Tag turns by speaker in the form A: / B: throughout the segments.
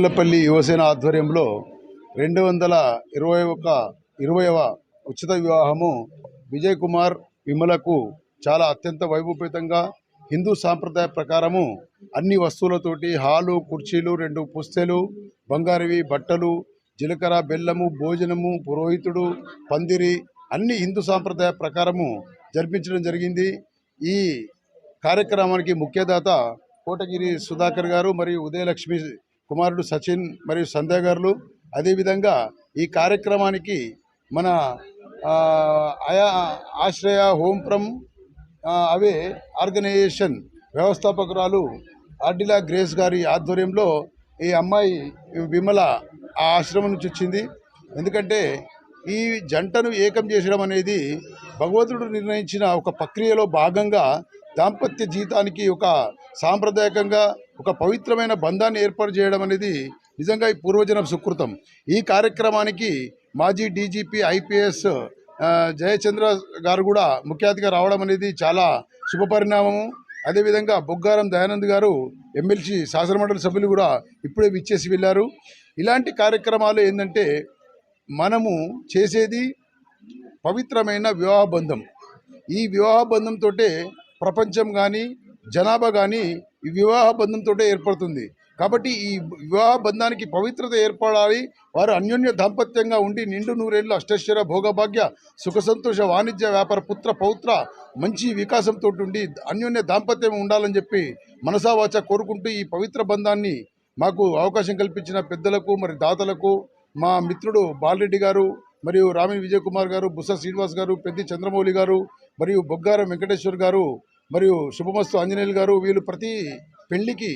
A: పిల్లపల్లి యువసేన ఆధ్వర్యంలో రెండు వందల ఇరవై ఒక ఇరవైవ ఉచిత వివాహము విజయ్ కుమార్ విమలకు చాలా అత్యంత వైభవపేతంగా హిందూ సాంప్రదాయ ప్రకారము అన్ని వస్తువులతోటి హాలు కుర్చీలు రెండు పుస్తెలు బంగారువి బట్టలు జీలకర్ర బెల్లము భోజనము పురోహితుడు పందిరి అన్ని హిందూ సాంప్రదాయ ప్రకారము జరిపించడం జరిగింది. ఈ కార్యక్రమానికి ముఖ్యదాత కోటగిరి సుధాకర్ గారు మరియు ఉదయలక్ష్మి కుమారుడు సచిన్ మరియు సంధ్య గారులు. అదేవిధంగా ఈ కార్యక్రమానికి మన ఆయా ఆశ్రయ హోంప్రం అవే ఆర్గనైజేషన్ వ్యవస్థాపకురాలు ఆర్డిలా గ్రేస్ గారి ఆధ్వర్యంలో ఈ అమ్మాయి విమల ఆ ఆశ్రమం నుంచి వచ్చింది. ఎందుకంటే ఈ జంటను ఏకం చేసడం అనేది భగవంతుడు నిర్ణయించిన ఒక ప్రక్రియలో భాగంగా దాంపత్య జీవితానికి ఒక సాంప్రదాయకంగా ఒక పవిత్రమైన బంధాన్ని ఏర్పాటు చేయడం అనేది నిజంగా ఈ పూర్వజనం సుకృతం. ఈ కార్యక్రమానికి మాజీ డీజీపీ ఐపీఎస్ జయచంద్ర గారు కూడా ముఖ్య అతిథిగా రావడం అనేది చాలా శుభపరిణామము. అదేవిధంగా బొగ్గారం దయానంద్ గారు ఎమ్మెల్సీ శాసనమండలి సభ్యులు కూడా ఇప్పుడే విచ్చేసి వెళ్ళారు. ఇలాంటి కార్యక్రమాలు ఏంటంటే మనము చేసేది పవిత్రమైన వివాహ బంధం. ఈ వివాహ బంధంతో ప్రపంచం కానీ జనాభా కానీ ఈ వివాహ బంధంతో ఏర్పడుతుంది. కాబట్టి ఈ వివాహ బంధానికి పవిత్రత ఏర్పడాలి. వారు అన్యోన్య దాంపత్యంగా ఉండి నిండు నూరేళ్ళు అష్టైశ్వర్య భోగభాగ్య సుఖ సంతోష వాణిజ్య వ్యాపార పుత్ర పౌత్ర మంచి వికాసంతో ఉండి అన్యోన్య దాంపత్యం ఉండాలని చెప్పి మనసావాచ కోరుకుంటూ ఈ పవిత్ర బంధాన్ని మాకు అవకాశం కల్పించిన పెద్దలకు మరి దాతలకు మా మిత్రుడు బాలరెడ్డి గారు మరియు రామి విజయ్ కుమార్ గారు బుస శ్రీనివాస్ గారు పెద్ది చంద్రమౌళి గారు మరియు బొగ్గారం వెంకటేశ్వర్ గారు మరియు శుభమస్తు ఆంజనేయులు గారు వీళ్ళు ప్రతి పెళ్ళికి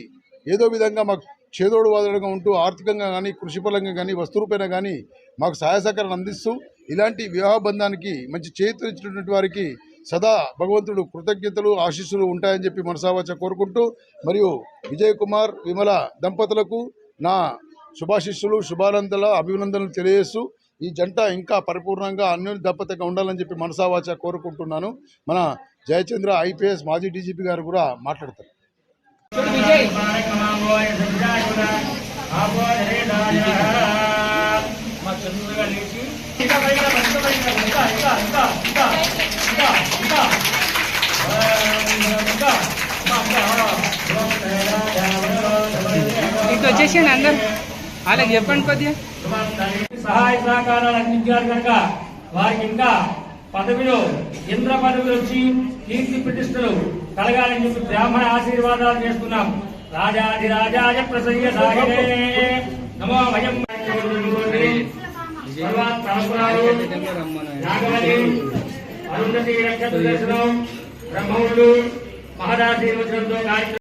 A: ఏదో విధంగా మాకు చేదోడు వాదడుగా ఉంటూ ఆర్థికంగా కానీ కృషిపరంగా కానీ వస్తురూపేణ కానీ మాకు సహాయ సహకారాన్ని అందిస్తూ ఇలాంటి వివాహ బంధానికి మంచి చేతులిచ్చినటువంటి వారికి సదా భగవంతుడు కృతజ్ఞతలు ఆశీస్సులు ఉంటాయని చెప్పి మనసావాచ కోరుకుంటూ మరియు విజయ్ కుమార్ విమల దంపతులకు నా శుభాశిస్సులు శుభానందల అభినందనలు తెలియజేస్తూ ఈ జంట ఇంకా పరిపూర్ణంగా అన్యోన్య దంపతిగా ఉండాలని చెప్పి మనసావాచ కోరుకుంటున్నాను. మన జయచంద్ర ఐపీఎస్ మాజీ డీజీపీ గారు కూడా మాట్లాడతారు.
B: ఇంకా
C: ఇటు అందరు. వాళ్ళకి చెప్పండి కొద్దిగా.
B: సహాయ సహకారాలు అందించారు కనుక వారికి ఇంకా పదవిలో ఇంద్ర పదవి వచ్చి కీర్తి ప్రతిష్టలు కలగాలని చెప్పి బ్రాహ్మణ ఆశీర్వాదాలు చేస్తున్నాం. రాజాధిరాజాయ ప్రసయ్య సాగిరే. నమో భయం నాగవల్లి అరుంధతి నక్షత్ర దర్శనం మహారాజీ మహదాశీర్వచనంతో కార్యక్రమం